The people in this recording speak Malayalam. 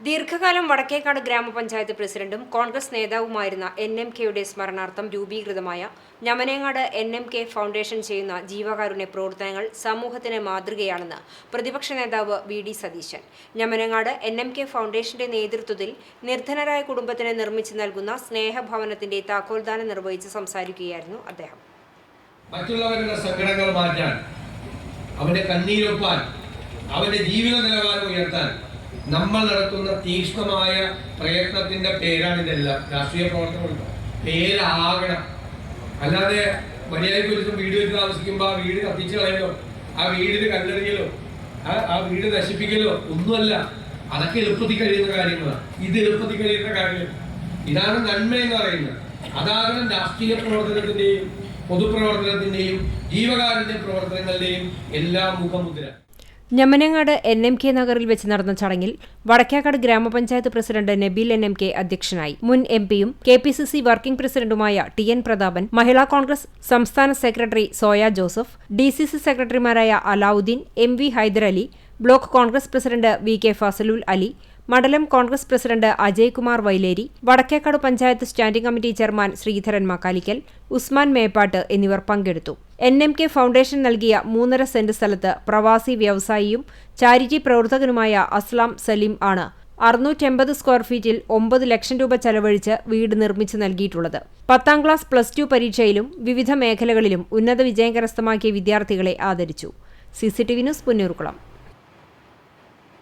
ദീർഘകാലം വടക്കേക്കാട് ഗ്രാമപഞ്ചായത്ത് പ്രസിഡന്റും കോൺഗ്രസ് നേതാവുമായിരുന്ന എൻ എം കെയുടെ സ്മരണാർത്ഥം രൂപീകൃതമായ ഞമനേങ്ങാട് എൻ എം കെ ഫൗണ്ടേഷൻ ചെയ്യുന്ന ജീവകാരുണ്യ പ്രവർത്തനങ്ങൾ സമൂഹത്തിന് മാതൃകയാണെന്ന് പ്രതിപക്ഷ നേതാവ് വി ഡി സതീശൻ. ഞമനങ്ങാട് എൻ എം കെ ഫൗണ്ടേഷന്റെ നേതൃത്വത്തിൽ നിർധനരായ കുടുംബത്തിന് നിർമ്മിച്ചു നൽകുന്ന സ്നേഹഭവനത്തിന്റെ താക്കോൽദാനം നിർവഹിച്ച് സംസാരിക്കുകയായിരുന്നു അദ്ദേഹം. മറ്റുള്ളവരുടെ സങ്കടങ്ങൾ മാറ്റാൻ അവന്റെ കണ്ണീരൊപ്പാൻ അവന്റെ ജീവിത നിലവാരം ഉയർത്താൻ നമ്മൾ നടത്തുന്ന തീക്ഷ്ണമായ പ്രയത്നത്തിന്റെ പേരാണ് ഇതെല്ലാം. രാഷ്ട്രീയ പ്രവർത്തനം പേരാകണം. അല്ലാതെ ഒരു ദിവസം വീട് വെച്ച് താമസിക്കുമ്പോൾ ആ വീട് കത്തിച്ചു കളയലോ ആ വീടിന് കല്ലെറിയലോ ആ ആ വീട് നശിപ്പിക്കലോ ഒന്നുമല്ല. അതൊക്കെ എളുപ്പത്തിൽ കഴിയുന്ന കാര്യങ്ങളാണ് ഇത് എളുപ്പത്തിൽ കഴിയുന്ന കാര്യങ്ങൾ. ഇതാണ് നന്മ എന്ന് പറയുന്നത്. അതാകണം രാഷ്ട്രീയ പ്രവർത്തനത്തിന്റെയും പൊതുപ്രവർത്തനത്തിന്റെയും ജീവകാരുണ്യ പ്രവർത്തനങ്ങളുടെയും എല്ലാം മുഖമുദ്ര. ഞമനങ്ങാട് എൻ എം കെ നഗറിൽ വെച്ച് നടന്ന ചടങ്ങിൽ വടക്കാക്കാട് ഗ്രാമപഞ്ചായത്ത് president Nabeel N M K അധ്യക്ഷനായി. മുൻ എം പിയും K P C C working പ്രസിഡന്റുമായ T N Prathapan Mahila Congress സംസ്ഥാന secretary Soya Joseph D C C സെക്രട്ടറിമാരായ Alavudheen M V Hyderali block Congress president V K Fazalul Ali മണ്ഡലം Congress president Ajaykumar Vaileri Vadakkekad panchayat standing committee chairman Sreedharan Makkalikkal Usman Meppatt എന്നിവർ പങ്കെടുത്തു. എൻ എം കെ ഫൗണ്ടേഷൻ നൽകിയ മൂന്നര സെന്റ് സ്ഥലത്ത് പ്രവാസി വ്യവസായിയും ചാരിറ്റി പ്രവർത്തകനുമായ അസ്ലാം സലീം ആണ് അറുന്നൂറ്റെൺപത് സ്ക്വയർ ഫീറ്റിൽ ഒമ്പത് ലക്ഷം രൂപ ചെലവഴിച്ച് വീട് നിർമ്മിച്ചു നൽകിയിട്ടുള്ളത്. പത്താം ക്ലാസ് പ്ലസ് ടു പരീക്ഷയിലും വിവിധ മേഖലകളിലും ഉന്നത വിജയം കരസ്ഥമാക്കിയ വിദ്യാർത്ഥികളെ ആദരിച്ചു. CCTV news Punnurkulam